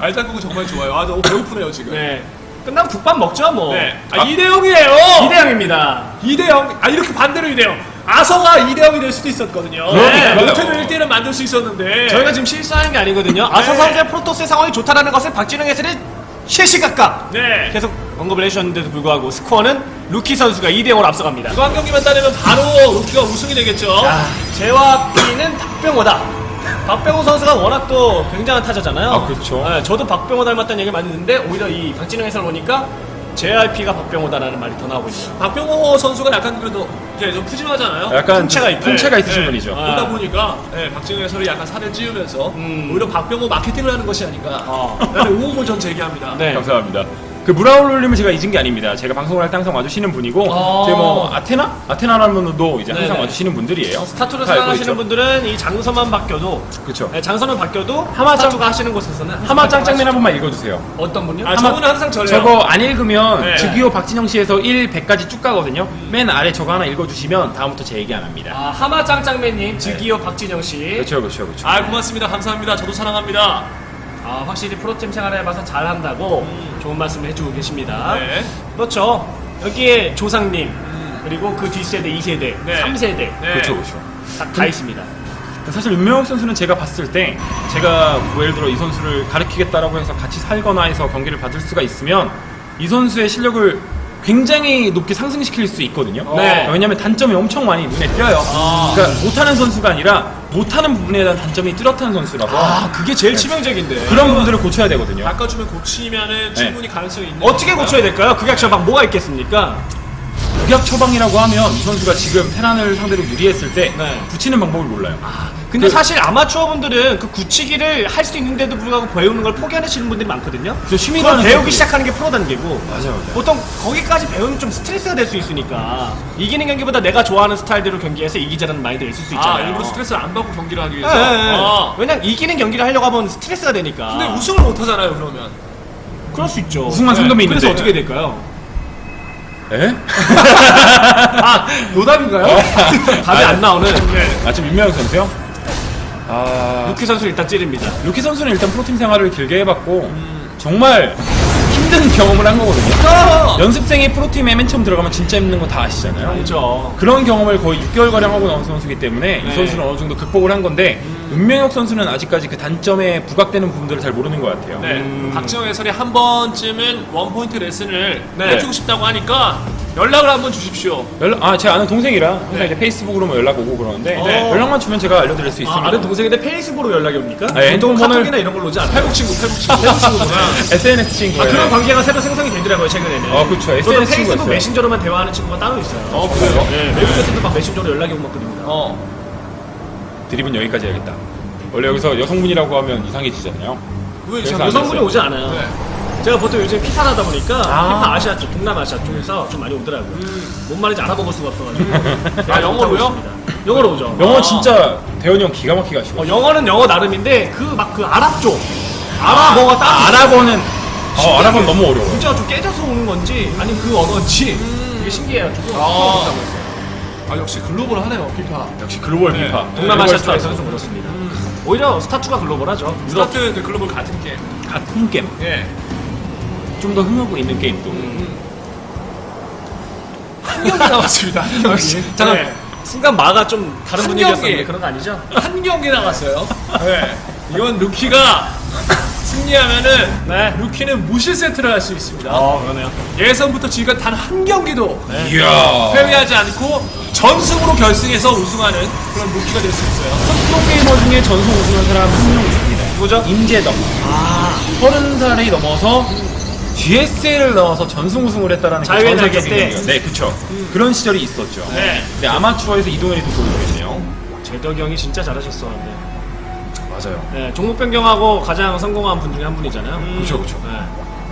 알장국은 정말 좋아요. 아 너무 배고프네요 지금. 네. 끝나면 국밥 먹죠 뭐. 네. 아, 2대 0이에요. 이대형입니다. 2대 0. 아 이렇게 반대로 2대 0. 아서가 2대 0이 될 수도 있었거든요. 네. 롯데는 1대 1을 만들 수 있었는데. 저희가 지금 실수하는 게 아니거든요. 아서 네. 선수의 프로토스의 상황이 좋다라는 것을 박진영 해설이 실시각각 네. 계속 언급을 해주셨는데도 불구하고 스코어는 루키 선수가 2대 0으로 앞서갑니다. 이거 한 경기만 따내면 바로 루키가 우승이 되겠죠. 제와 B는 박병호다. 박병호 선수가 워낙 또 굉장한 타자잖아요. 아, 그렇죠. 네, 저도 박병호 닮았다는 얘기 많이 듣는데 오히려 이 박진영 해설 보니까 JRP가 박병호다라는 말이 더 나오고 있어요. 박병호 선수가 약간 그래도 좀 푸짐하잖아요. 약간 풍채가 있- 풍채가 네, 있으신 네. 분이죠. 아. 그러다 보니까 네, 박진영 해설이 약간 살을 찌우면서 음. 오히려 박병호 마케팅을 하는 것이 아닌가 어. 라는 의혹을 전 제기합니다. 네. 감사합니다. 그 무라울님을 제가 잊은 게 아닙니다. 제가 방송을 할 때 항상 와주시는 분이고, 어. 제가 뭐 아테나, 아테나라는 분도 이제 항상 네네. 와주시는 분들이에요. 스타투를 다 알고 사랑하시는 있죠. 분들은 이 장소만 바뀌어도 그렇죠. 네, 장소만 바뀌어도 하마짱- 스타투가 하시는 곳에서는 하마짱짱맨 한 번만 읽어주세요. 어떤 분요? 아, 저분은 항상 저래요. 저거 안 읽으면 네. 즉위호 박진영 씨에서 1, 100까지 쭉 가거든요. 맨 아래 저거 하나 읽어주시면 다음부터 제 얘기 안 합니다. 아, 하마짱짱맨님, 즉위호 박진영 씨. 그렇죠, 그렇죠, 그렇죠. 아 고맙습니다. 감사합니다. 저도 사랑합니다. 아, 확실히 프로팀 생활을 해봐서 잘한다고 좋은 말씀 해주고 계십니다. 네. 그렇죠. 여기에 조상님, 그리고 그 뒷세대, 2세대, 네. 3세대. 네. 그렇죠, 그렇죠. 다, 다 있습니다. 사실 윤명혁 선수는 제가 봤을 때 제가 뭐 예를 들어 이 선수를 가르치겠다라고 해서 같이 살거나 해서 경기를 받을 수가 있으면 이 선수의 실력을 굉장히 높게 상승시킬 수 있거든요. 네. 왜냐하면 단점이 엄청 많이 눈에 띄어요. 아. 그러니까 못하는 선수가 아니라 못하는 부분에 대한 단점이 뚜렷한 선수라서 아, 그게 제일 치명적인데. 그런 부분들을 고쳐야 되거든요. 바꿔주면 고치면은 충분히 가능성이 있는. 어떻게 고쳐야 될까요? 그게 actually 막 뭐가 있겠습니까? 극약 처방이라고 하면 이 선수가 지금 테란을 상대로 유리했을 때 네. 붙이는 방법을 몰라요. 근데 그- 사실 아마추어 분들은 그 굳히기를 할 수 있는데도 불구하고 배우는 걸 포기하시는 분들이 많거든요. 저 취미로 그걸 하는 배우기 선수들. 시작하는 게 프로 단계고 맞아요, 맞아요. 보통 거기까지 배우면 좀 스트레스가 될 수 있으니까 이기는 경기보다 내가 좋아하는 스타일대로 경기해서 이기자는 마인드가 있을 수아 있잖아요. 일부러 스트레스를 안 받고 경기를 하기 예, 위해서. 예, 예. 아. 왜냐면 이기는 경기를 하려고 하면 스트레스가 되니까. 근데 우승을 못 하잖아요 그러면. 그럴 수 있죠. 우승만 네. 상금이 그래서 있는데. 어떻게 될까요? 에? 아 노답인가요? 답이 안 나오는 아, 좀 윤명혁 선수요? 아, 루키 선수 를 일단 찌릅니다. 루키 선수는 일단 프로팀 생활을 길게 해봤고 정말 힘든 경험을 한 거거든요. 아! 연습생이 프로팀에 맨 처음 들어가면 진짜 힘든 거 다 아시잖아요. 그렇죠. 그런 경험을 거의 6개월 가량 하고 나온 선수이기 때문에 네. 이 선수는 어느 정도 극복을 한 건데 윤명혁 선수는 아직까지 그 단점에 부각되는 부분들을 잘 모르는 것 같아요. 네. 음. 박지영 해설이 한 번쯤은 원 포인트 레슨을 네. 해주고 싶다고 하니까 연락을 한번 주십시오. 연락, 아, 제가 아는 동생이라 항상 네. 이제 페이스북으로 뭐 연락 오고 그러는데 네. 연락만 주면 제가 알려드릴 수 있습니다. 아, 아는 동생인데 페이스북으로 연락이 옵니까? 네, 보통 핸드폰을- 카톡이나 이런 걸로 오지 않아요? 팔국 친구, 팔국 친구. 페북 친구구나. SNS 친구예요. 아, 그런 관계가 새로 생성이 되더라고요, 최근에는. 어, 그쵸. 저도 SNS 페이스북 친구였어요. 메신저로만 대화하는 친구가 따로 있어요. 어 그래요? 네, 외국 같은데 막 메신저로 연락이 오고 막 그럽니다. 어. 드립은 여기까지 해야겠다. 원래 여기서 여성분이라고 하면 이상해지잖아요. 왜 그래서 이상해? 안 여성분이 됐어요. 오지 않아요. 네. 제가 보통 요즘 피파를 하다 보니까 아. 피파 아시아 쪽, 동남아시아 쪽에서 좀 많이 오더라고요. 뭔 말인지 알아먹을 수가 없어가지고. 아, 영어로요? 영어로 오죠. 영어 아. 진짜 대현이 형 기가 막히게 하시고. 어, 영어는 영어 나름인데 그 막 그 아랍 쪽 아랍어가 따로 아, 아랍어는 어, 아랍어는 너무 어려워. 문자가 좀 깨져서 오는 건지 아니면 그 언어인지 되게 신기해가지고 아. 아. 했어요. 아 역시 글로벌 하네요 피파. 역시 글로벌 네. 피파. 동남아시아 글로벌 쪽에서는 좀 그렇습니다. 오히려 스타투가 글로벌하죠. 유럽 스타트 그 글로벌 같은 게임. 같은 게임. 예. 좀 더 흥하고 있는 게임도. 한 경기 남았습니다. 한 경기. 잠깐 네. 순간 마가 좀 다른 한 분위기였었는데 경기. 그런 거 아니죠? 한 경기 남았어요. 네. 이건 루키가 승리하면은 네. 루키는 무실 세트를 할 수 있습니다. 어 그러네요. 예선부터 지금까지 단 한 경기도 이야. 패배하지 않고 전승으로 결승해서 우승하는 그런 루키가 될 수 있어요. 프로게이머 중에 전속 우승한 사람 한 명 있습니다. 누구죠? 임재덕. 아 30살이 넘어서 GSL을 넣어서 전승 우승을 했다라는 그 자유의 날개 전설적인 때. 경기가- 네, 그쵸. 그런 시절이 있었죠. 네. 근데 아마추어에서 이동현이 또 보이고 계시네요. 제덕이 형이 진짜 잘하셨었는데. 맞아요. 네, 종목 변경하고 가장 성공한 분 중에 한 분이잖아요. 그쵸, 그쵸. 네.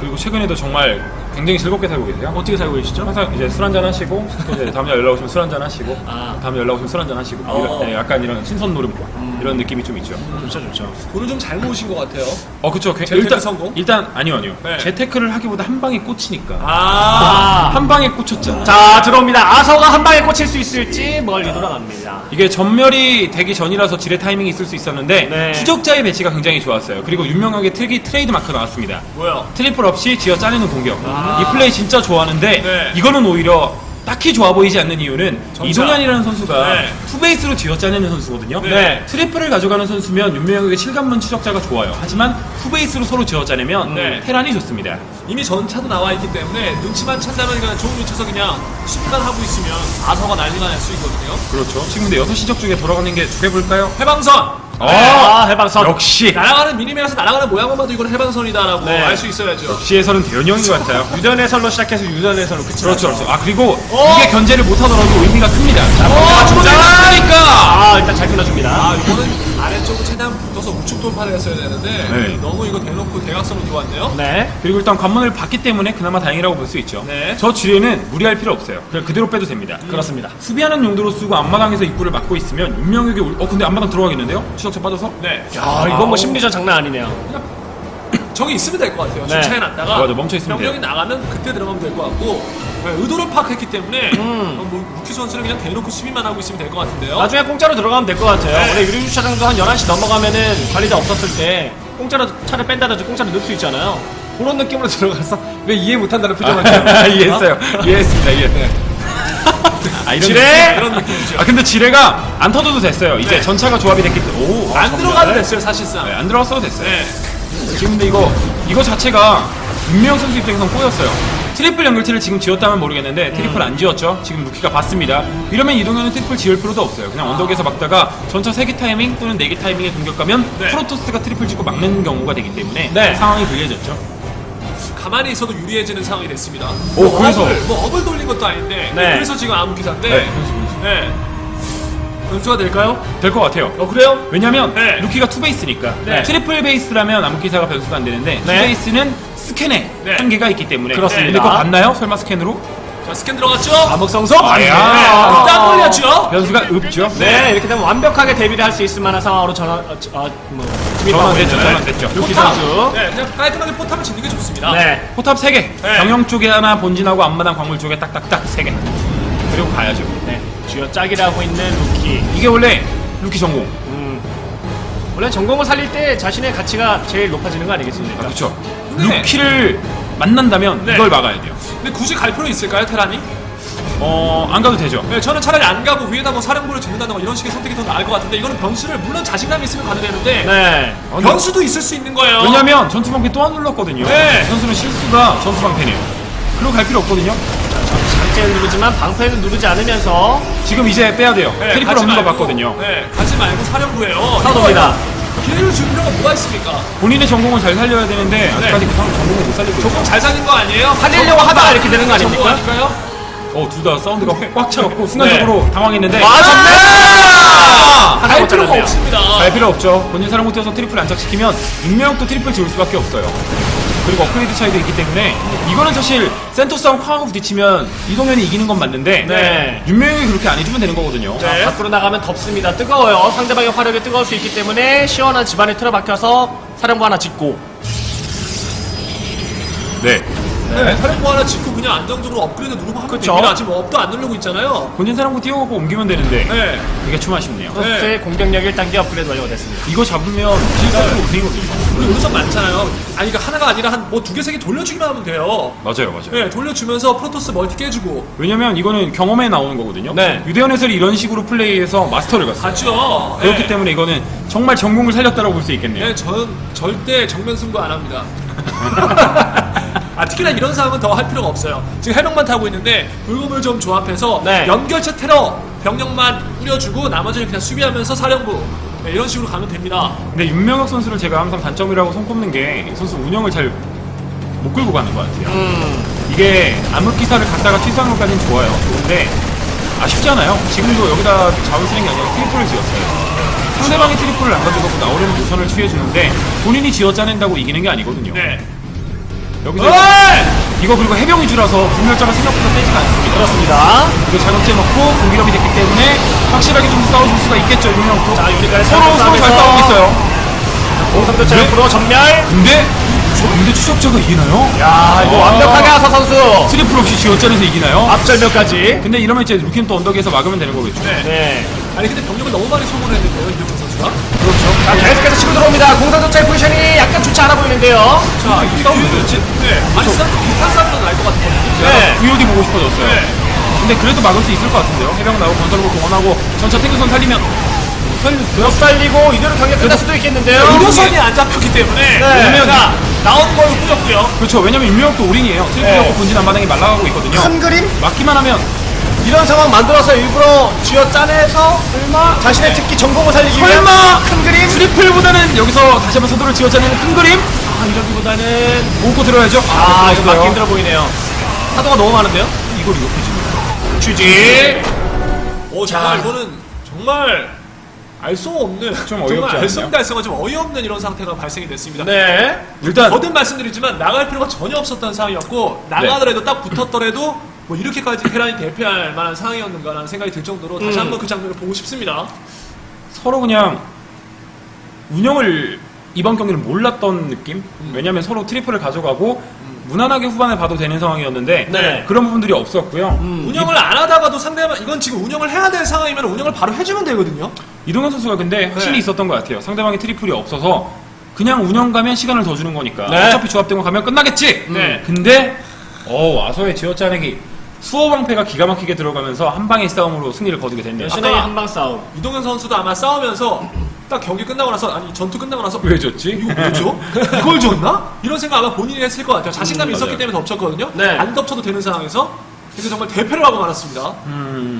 그리고 최근에도 정말 굉장히 즐겁게 살고 계세요? 어떻게 살고 계시죠? 항상 이제 술 한잔 하시고 또 이제 다음에 연락 오시면 술 한잔 하시고 아. 다음에 연락 오시면 술 한잔 하시고 어. 이런, 네, 약간 이런 신선 노름 이런 느낌이 좀 있죠. 좋죠 좋죠. 돈을 좀 잘 모으신 것 같아요. 어 그쵸. 그- 재테크 일단 성공? 일단 아니요 아니요. 네. 재테크를 하기보다 한 방에 꽂히니까. 아, 아. 한 방에 꽂혔잖아. 자 들어옵니다. 아서가 한 방에 꽂힐 수 있을지 멀리 돌아갑니다. 이게 전멸이 되기 전이라서 지뢰 타이밍이 있을 수 있었는데 네. 추적자의 배치가 굉장히 좋았어요. 그리고 유명하게 특이 트레이드 마크 나왔습니다. 뭐야? 트리플 없이 쥐어 짜내는 공격. 아. 이 플레이 진짜 좋아하는데 네. 이거는 오히려 딱히 좋아 보이지 않는 이유는 정자. 이동현이라는 선수가 네. 투베이스로 쥐어 짜내는 선수거든요. 네. 트리플을 가져가는 선수면 윤명혁의 실감문 추적자가 좋아요. 하지만 투베이스로 서로 쥐어 짜내면 네. 테란이 좋습니다. 이미 전차도 나와 있기 때문에 눈치만 찬다면 그냥 좋은 위치에서 그냥 수비만 하고 있으면 아서가 난리가 날 수 있거든요. 그렇죠. 지금 근데 6시 적 쪽에 돌아가는 게 두개 볼까요? 해방선! 아 해방선. 역시 날아가는 미니맵에서 날아가는 모양만 봐도 이건 해방선이다라고 네. 알 수 있어야죠. 역시 해설은 대현이 형인 것 같아요. 유전 해설로 시작해서 유전 해설로 끝이 그렇죠. 그렇죠. 아 그리고 어? 이게 견제를 못하더라도 의미가 큽니다. 어, 주장하니까. 아 일단 잘 끊어줍니다. 아, 이거는 아래쪽으로 최대한 붙어서 우측 돌파를 했어야 되는데 네. 너무 이거 대놓고 대각선으로 들어왔네요. 네. 그리고 일단 관문을 봤기 때문에 그나마 다행이라고 볼 수 있죠. 네. 저 지뢰는 무리할 필요 없어요. 그냥 그대로 빼도 됩니다. 그렇습니다. 수비하는 용도로 쓰고 앞마당에서 입구를 막고 있으면 윤명혁이 올... 어 근데 앞마당 들어가겠는데요? 추적자 빠져서? 네. 야 이건 뭐 심리전 장난 아니네요. 저기 있으면 될 것 같아요. 네. 주차해 놨다가 맞아, 멈춰 있으면 병력이. 나가면 그때 들어가면 될 것 같고 네, 의도를 파악했기 때문에 음. 어, 뭐 루키 선수는 그냥 대놓고 수비만 하고 있으면 될 것 같은데요. 나중에 공짜로 들어가면 될 것 같아요. 네. 원래 유리 주차장도 한 11시 넘어가면은 관리자 없었을 때 공짜로 차를 뺀다든지 공짜로 넣을 수 있잖아요. 그런 느낌으로 들어가서 왜 이해 못한다는 표정을 지어요? 이해했어요. 이해했습니다. 이해. 아, 이런 지뢰! 느낌. 그런 느낌이죠. 아 근데 지뢰가 안 터져도 됐어요. 이제 네. 전차가 조합이 됐기 때문에 오, 아, 안 정말. 들어가도 됐어요 사실상. 네, 안 들어갔어도 됐어요. 네. 지금 근데 이거 이거 자체가 윤명 선수 입장에선 꼬였어요. 트리플 연결체를 지금 지었다면 모르겠는데 트리플 안 지었죠. 지금 루키가 봤습니다. 이러면 이동현은 트리플 지을 필요도 없어요. 그냥 언덕에서 막다가 전차 3개 타이밍 또는 4개 타이밍에 공격 가면 네. 프로토스가 트리플 짓고 막는 경우가 되기 때문에 네. 상황이 불리해졌죠. 가만히 있어도 유리해지는 상황이 됐습니다. 오, 뭐 그래서- 업을, 뭐 업을 돌린 것도 아닌데 네. 그래서 지금 아무 기사인데 네. 네. 변수가 될까요? 될 것 같아요. 어 그래요? 왜냐면 네. 루키가 투 베이스니까 네. 트리플 베이스라면 암흑기사가 변수가 안 되는데 투 네. 베이스는 스캔에 네. 한계가 있기 때문에 그렇습니다. 근데 그거 봤나요? 설마 스캔으로? 자 스캔 들어갔죠? 암흑성소? 아, 네. 야. 딱 걸렸죠? 변수가 없죠. 네, 이렇게 되면 완벽하게 대비를 할 수 있을 만한 상황으로 전환, 어, 저- 어, 뭐, 전환됐죠. 전환됐죠. 루키 포탑. 선수. 네, 그냥 깔끔하게 포탑을 짓는 게 좋습니다. 네. 포탑 3개 네. 경영 쪽에 하나 본진하고 앞마당 광물 쪽에 딱딱딱 3개 그리고 가야죠 네. 쥐어 짝이라고 있는 루키. 이게 원래 루키 전공 음. 원래 전공을 살릴 때 자신의 가치가 제일 높아지는 거 아니겠습니까? 아, 그렇죠 네. 루키를 만난다면 네. 이걸 막아야 돼요 근데 굳이 갈 필요 있을까요, 테란이? 어 안 가도 되죠 네, 저는 차라리 안 가고 위에다 뭐 사령부를 짓는다던가 이런 식의 선택이 더 나을 것 같은데 이거는 변수를 물론 자신감이 있으면 가도 되는데 네. 어, 근데 변수도 있을 수 있는 거예요. 왜냐면 전투방패 또 안 눌렀거든요 네. 이 선수는 실수가 전투방패네요 그리고 갈 필요 없거든요 장제는 누르지만 방패는 누르지 않으면서 지금 이제 빼야 돼요 네, 트리플 가지 없는 거 말고, 봤거든요 네, 가지 말고 사령부예요. 사도입니다. 기회를 줄 필요가 뭐가 있습니까? 본인의 전공을 잘 살려야 되는데 아직까지 그 전공을 못 살리고 있어요 조금 잘 살린 거 아니에요? 살리려고 하다가 이렇게 되는 거 아닙니까? 전공 아닐까요? 어 둘 다 사운드가 꽉 차갖고 순간적으로 당황했는데 아, 아, 하나 갈 못 필요가 잘랐네요. 없습니다. 갈 필요 없죠. 본진 사람 못해서 트리플 안착시키면 윤명도 트리플 지울 수밖에 없어요. 그리고 업그레이드 차이도 있기 때문에 이거는 사실 센터 싸움 쾅하고 부딪히면 이동현이 이기는 건 맞는데 네. 윤명이 그렇게 안 해주면 되는 거거든요. 네. 밖으로 나가면 덥습니다. 뜨거워요. 상대방의 화력이 뜨거울 수 있기 때문에 시원한 집안에 틀어박혀서 사령부 하나 짓고 네. 네, 사령부 하나 짓고 그냥 안정적으로 업그레이드 누르고 하면 그쵸. 됩니다. 지금 업도 안 누르고 있잖아요. 본진 사람고 띄워갖고 옮기면 되는데 네. 이게 좀 아쉽네요. 프로스의 공격력 1단계 업그레이드 완료가 됐습니다. 이거 잡으면 실제로 우승이거든요. 우리 우선 많잖아요. 아니, 그러니까 하나가 아니라 한 뭐 두 개, 세 개 돌려주기만 하면 돼요. 맞아요, 맞아요. 네, 돌려주면서 프로토스 멀티 깨주고. 왜냐면 이거는 경험에 나오는 거거든요. 네. 유대현 해설이 이런 식으로 플레이해서 마스터를 갔어요. 갔죠. 그렇기 네. 때문에 이거는 정말 전공을 살렸다고 볼 수 있겠네요. 네, 전 절대 정면 승부 안 합니다. 아, 특히나 이런 상황은 더 할 필요가 없어요. 지금 해병만 타고 있는데 불금을 좀 조합해서 네. 연결체 테러 병력만 뿌려주고 나머지는 그냥 수비하면서 사령부 네, 이런 식으로 가면 됩니다. 근데 윤명혁 선수를 제가 항상 단점이라고 손꼽는 게이 선수 운영을 잘 못 끌고 가는 것 같아요. 음. 이게 암흑 기사를 갖다가 취소한 것까지는 좋아요. 좋은데 아쉽잖아요. 지금도 여기다 자원 쓰는 게 아니라 트리플을 지었어요. 상대방이 트리플을 안 가져가고 나오려는 노선을 취해주는데 본인이 지어 짜낸다고 이기는 게 아니거든요. 네. 여기서 어이! 이거 그리고 해병이 줄어서 불멸자가 생각보다 세지가 않습니다. 그렇습니다. 이거 자극제 넣고 공기력이 됐기 때문에 확실하게 좀 싸워줄 수가 있겠죠 유명도. 자, 유리까지 서로 서로 잘 싸우고 있어요. 공성도 잘 네. 전멸. 근데 근데 추적자가 이기나요? 야, 이거 어. 완벽하게 하사 선수. 트리플 없이 지원전에서 이기나요? 앞절면까지. 근데 이러면 이제 루킨 또 언덕에서 막으면 되는 거겠죠. 네. 네. 아니 근데 병력을 너무 많이 소모를 했는데요 이병 헌 선수가. 그렇죠. 자, 계속해서 치고 들어옵니다. 공성도차의 포지션이 약간 좋지 않아 보이는데요. 자, 이 싸움이지? 네. 아니 싸움 비슷한 싸움은 날것 같거든요. 네. VOD 보고 싶어졌어요. 네. 근데 그래도 막을 수 있을 것 같은데요. 해병 나오고 건설로 동원하고 전차 탱크선 살리면 못 살리고 이대로 경기 끝날 수도 있겠는데요. 의료선이 안 잡혔기 때문에 네. 왜냐면 자, 나온 걸 후렸고요. 그렇죠. 왜냐면 윤명혁도 올인이에요. 트리플 네. 갖고 본진 앞마당이 말라가고 있거든요. 큰 그림? 막기만 하면 이런 상황 만들어서 일부러 쥐어 짜내서 설마 자신의 특기 전공을 살리기 위한 설마 큰 그림? 트리플보다는 여기서 다시 한번 서두를 지어짜내는 큰 그림 아, 이러기보다는 모으고 들어야죠. 아, 이거 들어갔어요. 막기 힘들어 보이네요. 사도가 너무 많은데요? 이걸 이렇게 지금. 취지. 오 정말 이거는 정말 알 수 없는 좀 어이없지 정말 않나요? 알쏭달쏭한 좀 어이없는 이런 상태가 발생이 됐습니다. 네. 일단 거듭 말씀드리지만 나갈 필요가 전혀 없었던 상황이었고 나가더라도 딱 붙었더라도 뭐 이렇게까지 테란이 대피할 만한 상황이었는가라는 생각이 들 정도로 다시 음. 한번 그 장면을 보고 싶습니다. 서로 그냥 운영을 이번 경기를 몰랐던 느낌? 음. 왜냐면 서로 트리플을 가져가고 무난하게 후반에 봐도 되는 상황이었는데 네. 그런 부분들이 없었고요. 음. 운영을 안 하다가도 상대방 이건 지금 운영을 해야 될 상황이면 운영을 바로 해주면 되거든요. 이동현 선수가 근데 확신이 네. 있었던 것 같아요. 상대방이 트리플이 없어서 그냥 운영 가면 시간을 더 주는 거니까 네. 어차피 조합된 거 가면 끝나겠지. 네. 근데 어 와서의 지어짜내기 수호 방패가 기가 막히게 들어가면서 한 방의 싸움으로 승리를 거두게 됐네요. 여신의 아까- 한방 싸움. 이동현 선수도 아마 싸우면서 딱 경기 끝나고 나서 아니 전투 끝나고 나서 왜 졌지? 이거 뭐죠? 이걸 줬나? 이런 생각 아마 본인이 했을 것 같아요. 자신감이 음, 있었기 맞아요. 때문에 덮쳤거든요. 네. 안 덮쳐도 되는 상황에서 근데 정말 대패를 하고 말았습니다. 음,